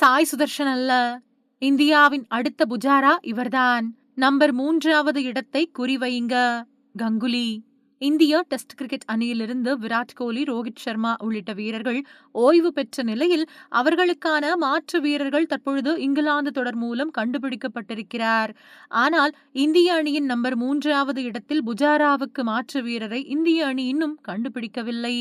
சாய் சுதர்ஷன் அல்ல. இந்தியாவின் அடுத்த புஜாரா இவர்தான். நம்பர் மூன்றாவது இடத்தை குறிவையுங்க. கங்குலி. இந்திய டெஸ்ட் கிரிக்கெட் அணியிலிருந்து விராட் கோலி ரோஹித் சர்மா உள்ளிட்ட வீரர்கள் ஓய்வு பெற்ற நிலையில் அவர்களுக்கான மாற்று வீரர்கள் தற்பொழுது இங்கிலாந்து தொடர் மூலம் கண்டுபிடிக்கப்பட்டிருக்கிறார். ஆனால் இந்திய அணியின் நம்பர் மூன்றாவது இடத்தில் புஜாராவுக்கு மாற்று வீரரை இந்திய அணி இன்னும் கண்டுபிடிக்கவில்லை.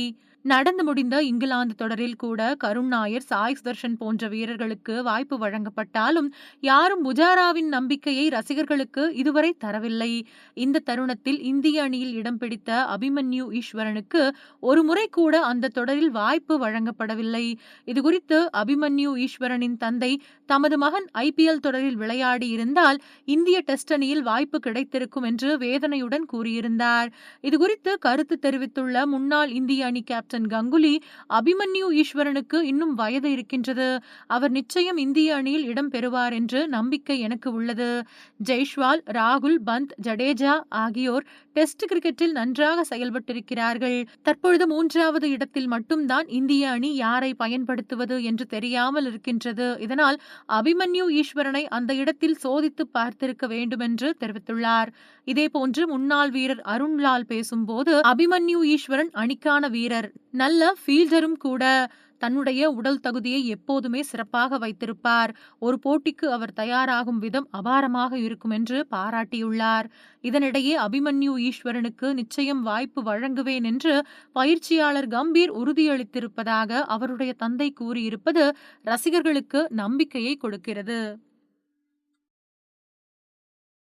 நடந்து முடிந்த இங்கிலாந்து தொடரில் கூட கருண் நாயர் சாய் சுதர்ஷன் போன்ற வீரர்களுக்கு வாய்ப்பு வழங்கப்பட்டாலும் யாரும் புஜாராவின் நம்பிக்கையை ரசிகர்களுக்கு இதுவரை தரவில்லை. இந்த தருணத்தில் இந்திய அணியில் இடம் பிடித்த அபிமன்யு ஈஸ்வரனுக்கு ஒரு முறை கூட அந்த தொடரில் வாய்ப்பு வழங்கப்படவில்லை. இதுகுறித்து அபிமன்யு ஈஸ்வரனின் தந்தை தமது மகன் ஐபிஎல் தொடரில் விளையாடி இருந்தால் இந்திய டெஸ்ட் அணியில் வாய்ப்பு கிடைத்திருக்கும் என்று வேதனையுடன் கூறியிருந்தார். இதுகுறித்து கருத்து தெரிவித்துள்ள முன்னாள் இந்திய அணி கேப்டன் கங்குலி அபிமன்யு ஈஸ்வரனுக்கு இன்னும் வயது இருக்கின்றது. அவர் நிச்சயம் இந்திய அணியில் இடம் பெறுவார் என்று நம்பிக்கை எனக்கு உள்ளது. ஜெய்ஷ்வால் ராகுல் பந்த் ஜடேஜா ஆகியோர் டெஸ்ட் கிரிக்கெட்டில் நன்றாக செயல்பட்டிருக்கிறார்கள். தற்பொழுது மூன்றாவது இடத்தில் மட்டும்தான் இந்திய அணி யாரை பயன்படுத்துவது என்று தெரியாமல் இருக்கின்றது. இதனால் அபிமன்யு ஈஸ்வரனை அந்த இடத்தில் சோதித்து பார்த்திருக்க வேண்டும் என்று தெரிவித்துள்ளார். இதேபோன்று முன்னாள் வீரர் அருண்லால் பேசும்போது அபிமன்யு ஈஸ்வரன் அணிக்கான வீரர். நல்ல ஃபீல்டரும் கூட தன்னுடைய உடல் தகுதியை எப்போதுமே சிறப்பாக வைத்திருப்பார். ஒரு போட்டிக்கு அவர் தயாராகும் விதம் அபாரமாக இருக்கும் என்று பாராட்டியுள்ளார். இதனிடையே அபிமன்யு ஈஸ்வரனுக்கு நிச்சயம் வாய்ப்பு வழங்குவேன் என்று பயிற்சியாளர் கம்பீர் உறுதியளித்திருப்பதாக அவருடைய தந்தை கூறியிருப்பது ரசிகர்களுக்கு நம்பிக்கையை கொடுக்கிறது.